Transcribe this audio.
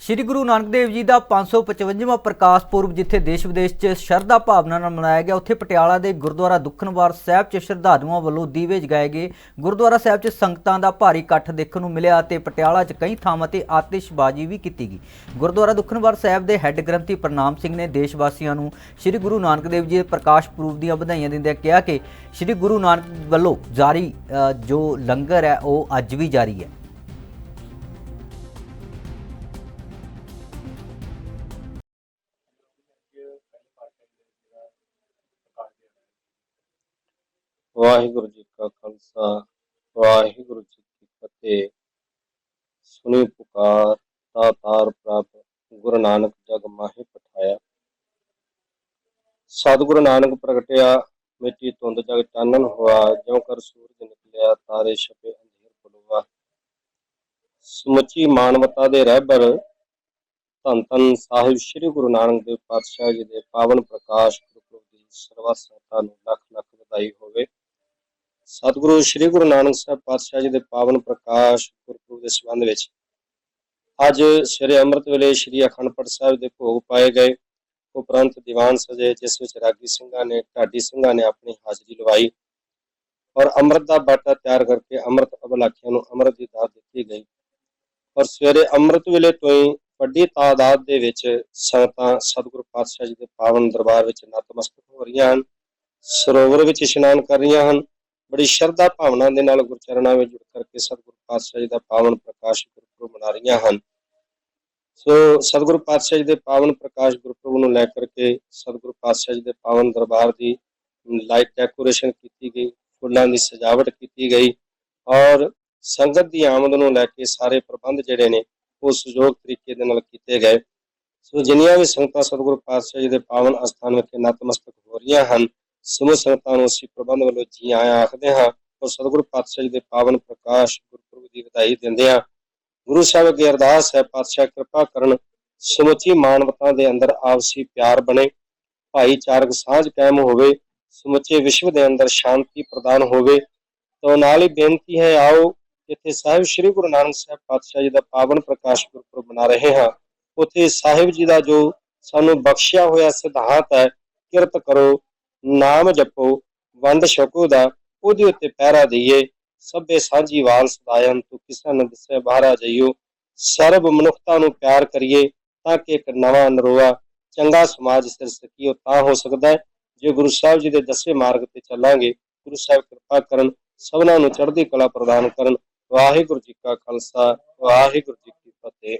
ਸ੍ਰੀ ਗੁਰੂ ਨਾਨਕ ਦੇਵ ਜੀ ਦਾ 555ਵਾਂ ਪ੍ਰਕਾਸ਼ ਪੁਰਬ, ਜਿੱਥੇ ਦੇਸ਼ ਵਿਦੇਸ਼ 'ਚ ਸ਼ਰਧਾ ਭਾਵਨਾ ਨਾਲ ਮਨਾਇਆ ਗਿਆ, ਉੱਥੇ ਪਟਿਆਲਾ ਦੇ ਗੁਰਦੁਆਰਾ ਦੁੱਖਨਵਾਰ ਸਾਹਿਬ 'ਚ ਸ਼ਰਧਾਲੂਆਂ ਵੱਲੋਂ ਦੀਵੇ ਜਗਾਏ ਗਏ। ਗੁਰਦੁਆਰਾ ਸਾਹਿਬ 'ਚ ਸੰਗਤਾਂ ਦਾ ਭਾਰੀ ਇਕੱਠ ਦੇਖਣ ਨੂੰ ਮਿਲਿਆ ਅਤੇ ਪਟਿਆਲਾ 'ਚ ਕਈ ਥਾਵਾਂ ਤੇ ਆਤਿਸ਼ਬਾਜ਼ੀ ਵੀ ਕੀਤੀ ਗਈ। ਗੁਰਦੁਆਰਾ ਦੁੱਖਨਵਾਰ ਸਾਹਿਬ ਦੇ ਹੈੱਡ ਗ੍ਰੰਥੀ ਪ੍ਰਨਾਮ ਸਿੰਘ ਨੇ ਦੇਸ਼ ਵਾਸੀਆਂ ਨੂੰ ਸ੍ਰੀ ਗੁਰੂ ਨਾਨਕ ਦੇਵ ਜੀ ਦੇ ਪ੍ਰਕਾਸ਼ ਪੁਰਬ ਦੀਆਂ ਵਧਾਈਆਂ ਦਿੰਦਿਆਂ ਕਿਹਾ ਕਿ ਸ੍ਰੀ ਗੁਰੂ ਨਾਨਕ ਵੱਲੋਂ ਜਾਰੀ ਜੋ ਲੰਗਰ ਹੈ, ਉਹ ਅੱਜ ਵੀ ਜਾਰੀ ਹੈ। ਵਾਹਿਗੁਰੂ ਜੀ ਕਾ ਖਾਲਸਾ, ਵਾਹਿਗੁਰੂ ਜੀ ਕੀ ਫਤਿਹ। ਸੁਣੀ ਪੁਕਾਰ, ਤਾ ਤਾਰ ਪ੍ਰਭ ਗੁਰੂ ਨਾਨਕ ਜਗ ਮਾਹਿ ਪਠਾਇਆ। ਸਤਿਗੁਰੂ ਨਾਨਕ ਪ੍ਰਗਟਿਆ, ਮਿੱਟੀ ਧੁੰਦ ਜਗ ਚਾਨਣ ਹੋਆ, ਜਿਉ ਕਰ ਸੂਰਜ ਨਿਕਲਿਆ, ਤਾਰੇ ਛਪੇ ਅੰਧੇਰ ਬੁਲਵਾ। ਸਮੁੱਚੀ ਮਾਨਵਤਾ ਦੇ ਰਹਿਬਰ, ਧੰਨ ਧੰਨ ਸਾਹਿਬ ਸ੍ਰੀ ਗੁਰੂ ਨਾਨਕ ਦੇਵ ਪਾਤਸ਼ਾਹ ਜੀ ਦੇ ਪਾਵਨ ਪ੍ਰਕਾਸ਼ ਗੁਰਪੁਰਬ ਦੀ ਸਰਬੱਤ ਨੂੰ ਲੱਖ ਲੱਖ ਵਧਾਈ ਹੋ ਸਤਿਗੁਰੂ, ਸ੍ਰੀ ਗੁਰੂ ਨਾਨਕ ਸਾਹਿਬ ਪਾਤਸ਼ਾਹ ਜੀ ਦੇ ਪਾਵਨ ਪ੍ਰਕਾਸ਼ ਗੁਰਪੁਰਬ ਦੇ ਸੰਬੰਧ ਵਿੱਚ ਅੱਜ ਸ੍ਰੀ ਅੰਮ੍ਰਿਤ ਵੇਲੇ ਸ੍ਰੀ ਅਖੰਡ ਪਾਠ ਸਾਹਿਬ ਦੇ ਭੋਗ ਪਾਏ ਗਏ। ਉਪਰੰਤ ਦੀਵਾਨ ਸਜੇ, ਜਿਸ ਵਿੱਚ ਰਾਗੀ ਸਿੰਘਾਂ ਨੇ, ਢਾਡੀ ਸਿੰਘਾਂ ਨੇ ਆਪਣੀ ਹਾਜ਼ਰੀ ਲਵਾਈ ਔਰ ਅੰਮ੍ਰਿਤ ਦਾ ਬਾਟਾ ਤਿਆਰ ਕਰਕੇ ਅੰਮ੍ਰਿਤ ਅਬਲਾਖੀਆਂ ਨੂੰ ਅੰਮ੍ਰਿਤ ਦੀ ਦਾਤ ਦਿੱਤੀ ਗਈ। ਔਰ ਸਵੇਰੇ ਅੰਮ੍ਰਿਤ ਵੇਲੇ ਤੋਂ ਹੀ ਵੱਡੀ ਤਾਦਾਦ ਦੇ ਵਿੱਚ ਸੰਗਤਾਂ ਸਤਿਗੁਰੂ ਪਾਤਸ਼ਾਹ ਜੀ ਦੇ ਪਾਵਨ ਦਰਬਾਰ ਵਿੱਚ ਨਤਮਸਤਕ ਹੋ ਰਹੀਆਂ ਹਨ, ਸਰੋਵਰ ਵਿੱਚ ਇਸ਼ਨਾਨ ਕਰ ਰਹੀਆਂ ਹਨ ਬੜੀ ਸ਼ਰਧਾ ਭਾਵਨਾ ਦੇ ਨਾਲ ਗੁਰਚਰਨਾਂ ਵਿੱਚ ਜੁੜ ਕਰਕੇ ਸਤਿਗੁਰੂ ਪਾਤਸ਼ਾਹ ਜੀ ਦਾ ਪਾਵਨ ਪ੍ਰਕਾਸ਼ ਗੁਰਪੁਰਬ ਮਨਾ ਰਹੀਆਂ ਹਨ। ਸੋ ਸਤਿਗੁਰੂ ਪਾਤਸ਼ਾਹ ਜੀ ਦੇ ਪਾਵਨ ਪ੍ਰਕਾਸ਼ ਗੁਰਪੁਰਬ ਨੂੰ ਲੈ ਕਰਕੇ ਸਤਿਗੁਰੂ ਪਾਤਸ਼ਾਹ ਜੀ ਦੇ ਪਾਵਨ ਦਰਬਾਰ ਦੀ ਲਾਈਟ ਡੈਕੋਰੇਸ਼ਨ ਕੀਤੀ ਗਈ, ਫੁੱਲਾਂ ਦੀ ਸਜਾਵਟ ਕੀਤੀ ਗਈ ਔਰ ਸੰਗਤ ਦੀ ਆਮਦ ਨੂੰ ਲੈ ਕੇ ਸਾਰੇ ਪ੍ਰਬੰਧ ਜਿਹੜੇ ਨੇ ਉਹ ਸੁਯੋਗ ਤਰੀਕੇ ਦੇ ਨਾਲ ਕੀਤੇ ਗਏ। ਸੋ ਜਿੰਨੀਆਂ ਵੀ ਸੰਗਤਾਂ ਸਤਿਗੁਰੂ ਪਾਤਸ਼ਾਹ ਜੀ ਦੇ ਪਾਵਨ ਅਸਥਾਨ ਵਿਖੇ ਨਤਮਸਤਕ ਹੋ ਰਹੀਆਂ ਹਨ ਸਮੂਹ ਸੰਗਤਾਂ ਨੂੰ ਅਸੀਂ ਪ੍ਰਬੰਧ ਵੱਲੋਂ ਜੀ ਆਇਆਂ ਆਖਦੇ ਹਾਂ ਔਰ ਸਤਿਗੁਰੂ ਪਾਤਸ਼ਾਹ ਜੀ ਦੇ ਪਾਵਨ ਪ੍ਰਕਾਸ਼ ਗੁਰਪੁਰਬ ਦੀ ਵਧਾਈ ਦਿੰਦੇ ਹਾਂ। ਗੁਰੂ ਸਾਹਿਬ ਅੱਗੇ ਅਰਦਾਸ ਹੈ, ਪਾਤਸ਼ਾਹ ਕਿਰਪਾ ਕਰਨ ਸਮੁੱਚੀ ਮਾਨਵਤਾ ਦੇ ਅੰਦਰ ਆਪਸੀ ਪਿਆਰ ਬਣੇ, ਭਾਈਚਾਰਕ ਸਾਂਝ ਕਾਇਮ ਹੋਵੇ, ਸਮੁੱਚੇ ਵਿਸ਼ਵ ਦੇ ਅੰਦਰ ਸ਼ਾਂਤੀ ਪ੍ਰਦਾਨ ਹੋਵੇ। ਤੋਂ ਨਾਲ ਹੀ ਬੇਨਤੀ ਹੈ, ਆਓ ਜਿੱਥੇ ਸਾਹਿਬ ਸ੍ਰੀ ਗੁਰੂ ਨਾਨਕ ਸਾਹਿਬ ਪਾਤਸ਼ਾਹ ਜੀ ਦਾ ਪਾਵਨ ਪ੍ਰਕਾਸ਼ ਗੁਰਪੁਰਬ ਮਨਾ ਰਹੇ ਹਾਂ। ਉੱਥੇ ਸਾਹਿਬ ਜੀ ਦਾ ਜੋ ਸਾਨੂੰ ਬਖਸ਼ਿਆ ਹੋਇਆ ਸਿਧਾਂਤ ਹੈ, ਕਿਰਤ ਕਰੋ ਨਾਮ ਜਪੋ, ਵੰਡ ਛਕੋ ਦਾ, ਉਹਦੇ ਉੱਤੇ ਪਹਿਰਾ ਦਈਏ। ਸਭੇ ਸਾਂਝੀ ਵਾਲ ਸਦਾਇਨ ਤੂੰ ਕਿਸਾ ਨ ਦਿਸੇ ਬਾਹਰਾ ਜਾਈਓ। ਸਰਬ ਮਨੁੱਖਤਾ ਨੂੰ ਪਿਆਰ ਕਰੀਏ ਤਾਂ ਕਿ ਇੱਕ ਨਵਾਂ ਨਰੋਆ ਚੰਗਾ ਸਮਾਜ ਸਿਰ ਸਕੀਓ ਤਾਂ ਹੋ ਸਕਦਾ ਹੈ। ਜੇ ਗੁਰੂ ਸਾਹਿਬ ਜੀ ਦੇ ਦੱਸੇ ਮਾਰਗ ਤੇ ਚੱਲਾਂਗੇ, ਗੁਰੂ ਸਾਹਿਬ ਕਿਰਪਾ ਕਰਨ, ਸਭਨਾਂ ਨੂੰ ਚੜ੍ਹਦੀ ਕਲਾ ਪ੍ਰਦਾਨ ਕਰਨ। ਵਾਹਿਗੁਰੂ ਜੀ ਕਾ ਖਾਲਸਾ, ਵਾਹਿਗੁਰੂ ਜੀ ਕੀ ਫਤਿਹ।